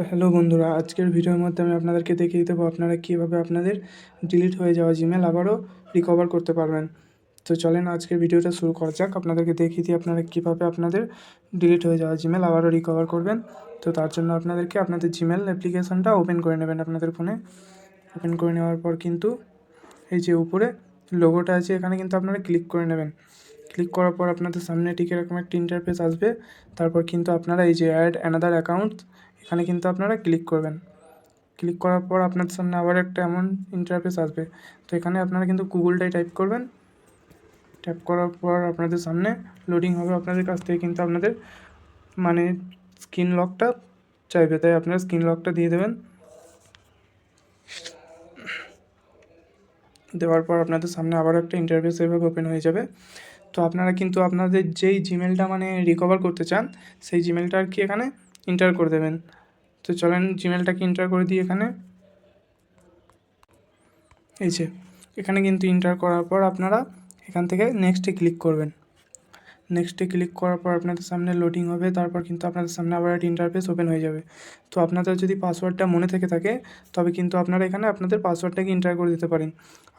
তো হ্যালো বন্ধুরা, আজকের ভিডিওর মধ্যে আমি আপনাদেরকে দেখিয়ে দেবো আপনারা কীভাবে আপনাদের ডিলিট হয়ে যাওয়া জিমেল আবারও রিকভার করতে পারবেন। তো চলেন আজকের ভিডিওটা শুরু করা যাক। আপনাদেরকে দেখিয়ে দিই আপনারা কীভাবে আপনাদের ডিলিট হয়ে যাওয়া জিমেল আবারও রিকভার করবেন। তো তার জন্য আপনাদেরকে আপনাদের জিমেল অ্যাপ্লিকেশনটা ওপেন করে নেবেন আপনাদের ফোনে ওপেন করে নেওয়ার পর কিন্তু এই যে উপরে লোগোটা আছে, এখানে কিন্তু আপনারা ক্লিক করে নেবেন। ক্লিক করার পর আপনাদের সামনে ঠিক এরকম একটা ইন্টারফেস আসবে। তারপর কিন্তু আপনারা এই যে অ্যাড অ্যানাদার অ্যাকাউন্ট এখানে কিন্তু আপনারা ক্লিক করবেন। ক্লিক করার পর আপনাদের সামনে আবার একটা এমন ইন্টারফেস আসবে। তো এখানে আপনারা কিন্তু গুগলটাই টাইপ করবেন। টাইপ করার পর আপনাদের সামনে লোডিং হবে আপনাদের কাছ থেকে কিন্তু আপনাদের মানে স্ক্রিন লকটা চাইবে। তাই আপনারা স্ক্রিন লকটা দিয়ে দেবেন। দেওয়ার পর আপনাদের সামনে আবার একটা ইন্টারফেস এভাবে ওপেন হয়ে যাবে। তো আপনারা কিন্তু আপনাদের যেই জিমেলটা মানে রিকভার করতে চান, সেই জিমেলটা আর কি এখানে এন্টার করে দেবেন। তো চলেন জিমেলটাকে এন্টার করে দিই এখানে। এই যে, এখানে কিন্তু এন্টার করার পর আপনারা এখান থেকে নেক্সটে ক্লিক করবেন। নেক্সটে ক্লিক করার পর আপনাদের সামনে লোডিং হবে, তারপর কিন্তু আপনাদের সামনে আবার একটা ইন্টারফেস ওপেন হয়ে যাবে। তো আপনাদের যদি পাসওয়ার্ডটা মনে থেকে থাকে, তবে কিন্তু আপনারা এখানে আপনাদের পাসওয়ার্ডটাকে এন্টার করে দিতে পারেন।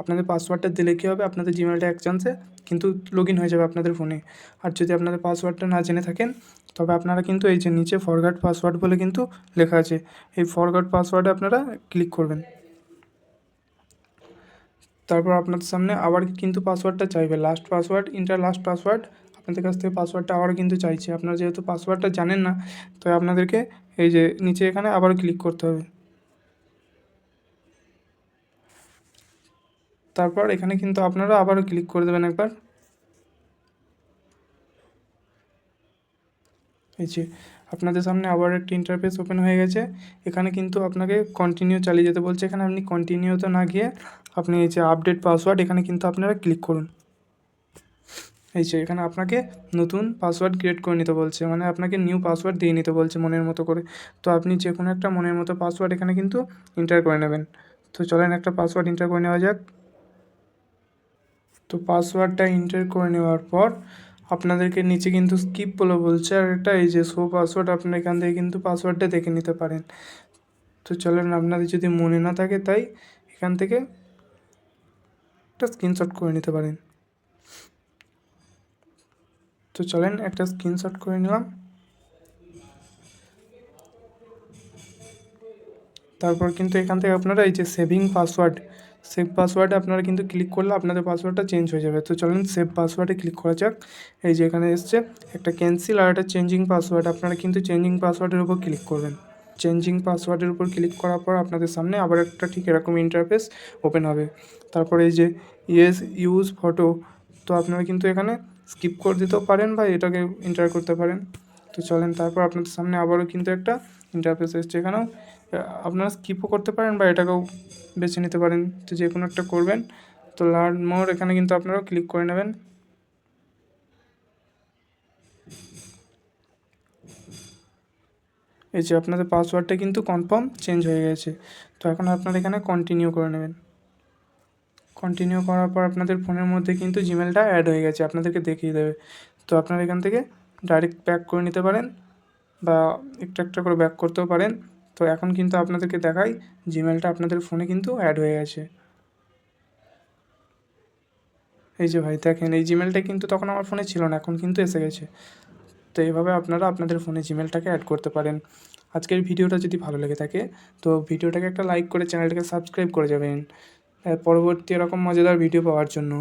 আপনাদের পাসওয়ার্ডটা দিলে কী হবে? আপনাদের জিমেলটা এক চান্সে কিন্তু লগ ইন হয়ে যাবে আপনাদের ফোনে আর যদি আপনাদের পাসওয়ার্ডটা না জেনে থাকেন, তবে আপনারা কিন্তু এই যে নিচে ফরগার্ড পাসওয়ার্ড বলে কিন্তু লেখা আছে, এই ফরগার্ড পাসওয়ার্ডে আপনারা ক্লিক করবেন। তারপর আপনাদের সামনে আবার কিন্তু পাসওয়ার্ডটা চাইবে last password enter last password আপনাদের কাছ থেকে পাসওয়ার্ডটা আবার কিন্তু চাইছে। আপনারা যেহেতু পাসওয়ার্ডটা জানেন না, তো আপনাদেরকে এই যে নিচে এখানে আবার ক্লিক করতে হবে। তারপর এখানে কিন্তু আপনারা আবারও ক্লিক করে দেবেন একবার। এই যে আপনাদের সামনে আবার একটি ইন্টারফেস ওপেন হয়ে গেছে। এখানে কিন্তু আপনাকে কন্টিনিউ চালিয়ে যেতে বলছে। এখানে আপনি কন্টিনিউতে না গিয়ে আপনি এই যে আপডেট পাসওয়ার্ড এখানে কিন্তু আপনারা ক্লিক করুন। এই যে এখানে আপনাকে নতুন পাসওয়ার্ড ক্রিয়েট করে নিতে বলছে মানে আপনাকে নিউ পাসওয়ার্ড দিয়ে নিতে বলছে মনের মতো করে। তো আপনি যে কোনো একটা মনের মতো পাসওয়ার্ড এখানে কিন্তু এন্টার করে নেবেন। তো চলেন একটা পাসওয়ার্ড এন্টার করে নেওয়া যাক। তো পাসওয়ার্ডটা এন্টার করে নেওয়ার পর আপনাদেরকে নিচে কিন্তু স্কিপ বলে বলছে, আর এটা এই যে শো পাসওয়ার্ড আপনার এখান থেকে কিন্তু পাসওয়ার্ডটা দেখে নিতে পারেন। তো চলেন আপনাদের যদি মনে না থাকে তাই এখান থেকে একটা স্ক্রিনশট করে নিতে পারেন। তো চলেন একটা স্ক্রিনশট করে নিলাম। তারপর কিন্তু এখান থেকে আপনারা এই যে সেভিং পাসওয়ার্ড সেভ পাসওয়ার্ডে আপনারা কিন্তু ক্লিক করলে আপনাদের পাসওয়ার্ডটা চেঞ্জ হয়ে যাবে। তো চলেন সেভ পাসওয়ার্ডে ক্লিক করা যাক। এই যে এখানে এসছে, একটা ক্যান্সেল আর একটা চেঞ্জিং পাসওয়ার্ড আপনারা কিন্তু চেঞ্জিং পাসওয়ার্ডের উপর ক্লিক করবেন। চেঞ্জিং পাসওয়ার্ডের উপর ক্লিক করার পর আপনাদের সামনে আবার একটা ঠিক এরকম ইন্টারফেস ওপেন হবে। তারপরে এই যে ইয়েস ইউজ ফটো তো আপনারা কিন্তু এখানে স্কিপ করে দিতেও পারেন বা এটাকে এন্টার করতে পারেন। তো চলেন, তারপর আপনাদের সামনে আবারও কিন্তু একটা ইন্টারফেস এসছে। এখানেও আপনারা স্কিপও করতে পারেন বা এটাকেও বেছে নিতে পারেন। তো যে কোনো একটা করবেন। তো লার্ন মোর এখানে কিন্তু আপনারাও ক্লিক করে নেবেন। এই যে আপনাদের পাসওয়ার্ডটা কিন্তু কনফার্ম চেঞ্জ হয়ে গেছে। তো এখন আপনারা এখানে কন্টিনিউ করে নেবেন। কন্টিনিউ করার পর আপনাদের ফোনের মধ্যে কিন্তু জিমেলটা অ্যাড হয়ে গেছে, আপনাদেরকে দেখিয়ে দেবে। তো আপনারা এখান থেকে ডাইরেক্ট ব্যাক করে নিতে পারেন বা একটা একটা করে ব্যাক করতেও পারেন। তো এখন কিন্তু আপনাদেরকে দেখাই জিমেলটা আপনাদের ফোনে কিন্তু অ্যাড হয়ে গেছে। এই যে ভাই, দেখেন এই জিমেলটা কিন্তু তখন আমার ফোনে ছিল না, এখন কিন্তু এসে গেছে। তো এইভাবে আপনারা আপনাদের ফোনে জিমেলটাকে অ্যাড করতে পারেন। আজকের ভিডিওটা যদি ভালো লেগে থাকে, তো ভিডিওটাকে একটা লাইক করে চ্যানেলটাকে সাবস্ক্রাইব করে যাবেন। পরবর্তী এরকম মজাদার ভিডিও পাওয়ার জন্য।